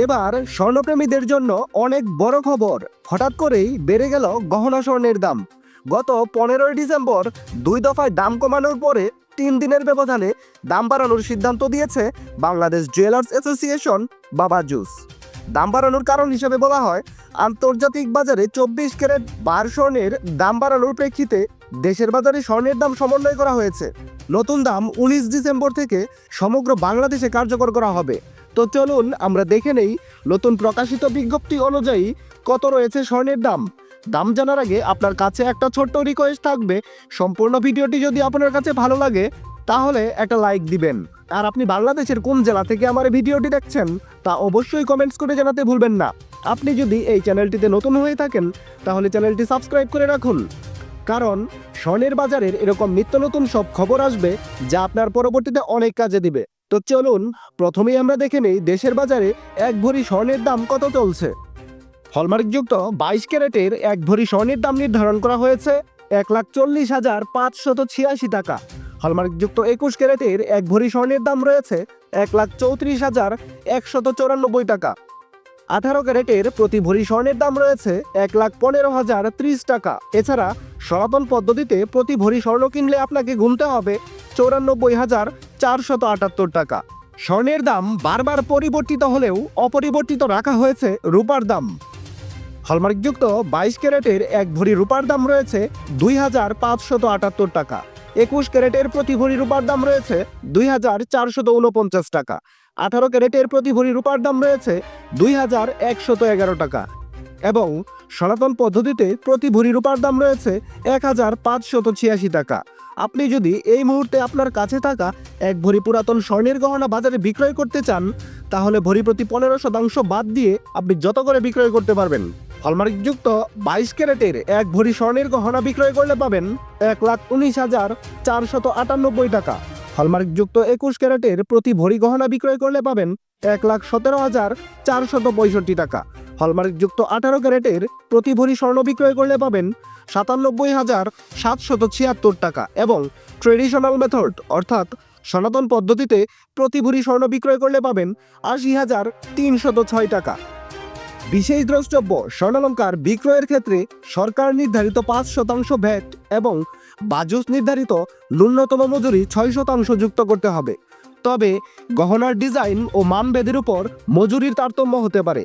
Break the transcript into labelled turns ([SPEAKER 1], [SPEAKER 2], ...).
[SPEAKER 1] এবার স্বর্ণপ্রেমীদের জন্য অনেক বড় খবর। হঠাৎ করেই বেড়ে গেল গহনা স্বর্ণের দাম। গত পনেরোই ডিসেম্বর দুই দফায় দাম কমানোর পরে তিন দিনের ব্যবধানে দাম বাড়ানোর সিদ্ধান্ত দিয়েছে বাংলাদেশ জুয়েলার্স অ্যাসোসিয়েশন, বাবা জুস। দাম বাড়ানোর কারণ হিসেবে বলা হয়, আন্তর্জাতিক বাজারে চব্বিশ ক্যারেট বার স্বর্ণের দাম বাড়ানোর প্রেক্ষিতে দেশের বাজারে স্বর্ণের দাম সমন্বয় করা হয়েছে। নতুন দাম উনিশ ডিসেম্বর থেকে সমগ্র বাংলাদেশে কার্যকর করা হবে। তো চলুন আমরা দেখে নেই নতুন প্রকাশিত বিজ্ঞপ্তি অনুযায়ী কত রয়েছে স্বর্ণের দাম। দাম জানার আগে আপনার কাছে একটা ছোট্ট রিকোয়েস্ট থাকবে। সম্পূর্ণ ভিডিওটি যদি আপনার কাছে ভালো লাগে, তাহলে একটা লাইক দিবেন। আর আপনি বাংলাদেশের কোন জেলা থেকে আমার ভিডিওটি দেখছেন, তা অবশ্যই কমেন্টস করে জানাতে ভুলবেন না। আপনি যদি এই চ্যানেলটিতে নতুন হয়ে থাকেন, তাহলে চ্যানেলটি সাবস্ক্রাইব করে রাখুন। কারণ স্বর্ণের বাজারের এরকম নিত্য নতুন সব খবর আসবে, যা আপনার পরবর্তীতে অনেক কাজে দিবে। তো চলুন, প্রথমেই আমরা দেখে নেই দেশের বাজারে এক ভরি স্বর্ণের দাম কত চলছে। হলমার্কযুক্ত বাইশ ক্যারেটের এক ভরি স্বর্ণের দাম নির্ধারণ করা হয়েছে এক লাখ চল্লিশ হাজার পাঁচশত ছিয়াশি টাকা। হলমার্কযুক্ত একুশ ক্যারেটের এক ভরি স্বর্ণের দাম রয়েছে এক লাখ চৌত্রিশ হাজার একশত চৌরানব্বই টাকা। আঠারো ক্যারেটের প্রতি ভরি স্বর্ণের দাম রয়েছে এক লাখ পনেরো হাজার ত্রিশ টাকা। এছাড়া সনাতন পদ্ধতিতে প্রতি ভরি স্বর্ণ কিনলে আপনাকে গুনতে হবে চৌরানব্বই হাজার চারশত আটাত্তর টাকা। স্বর্ণের দাম বারবার পরিবর্তিত হলেও অপরিবর্তিত রাখা হয়েছে রূপার দাম। হলমার্কযুক্ত বাইশ ক্যারেটের এক ভরি রূপার দাম রয়েছে দুই হাজার পাঁচশত আটাত্তর টাকা। একুশ ক্যারেটের প্রতি ভরি রূপার দাম রয়েছে দুই হাজার চারশত উনপঞ্চাশ টাকা। আঠারো ক্যারেটের প্রতি ভরি রূপার দাম রয়েছে দুই হাজার একশত এগারো টাকা। এবং সনাতন পদ্ধতিতে প্রতি ভরি রূপার দাম রয়েছে এক হাজার পাঁচশত ছিয়াশি টাকা। আপনি যদি এই মুহূর্তে আপনার কাছে থাকা এক ভরি পুরাতন স্বর্ণের গহনা বাজারে বিক্রয় করতে চান, তাহলে ভরি প্রতি পনেরো শতাংশ বাদ দিয়ে আপনি যত করে বিক্রয় করতে পারবেন। হলমার্কযুক্ত বাইশ ক্যারেটের এক ভরি স্বর্ণের গহনা বিক্রয় করলে পাবেন এক লাখ উনিশ হাজার চারশত আটানব্বই টাকা। হলমার্কযুক্ত একুশ ক্যারেটের প্রতি ভরি গহনা বিক্রয় করলে পাবেন এক লাখ সতেরো হাজার চারশত পঁয়ষট্টি টাকা। হলমার্কযুক্ত আঠারো ক্যারেটের প্রতি ভরি স্বর্ণ বিক্রয় করলে পাবেন সাতানব্বই হাজার সাতশত ছিয়াত্তর টাকা এবং ট্রেডিশনাল মেথড, অর্থাৎ সনাতন পদ্ধতিতে প্রতি ভরি স্বর্ণ বিক্রয় করলে পাবেন আশি হাজার তিনশত ছয় টাকা। বিশেষ দ্রষ্টব্য, স্বর্ণালঙ্কার বিক্রয়ের ক্ষেত্রে সরকার নির্ধারিত পাঁচ শতাংশ ভ্যাট এবং বাজুস নির্ধারিত ন্যূনতম মজুরি ছয় শতাংশ যুক্ত করতে হবে। তবে গহনার ডিজাইন ও মানভেদের উপর মজুরির তারতম্য হতে পারে।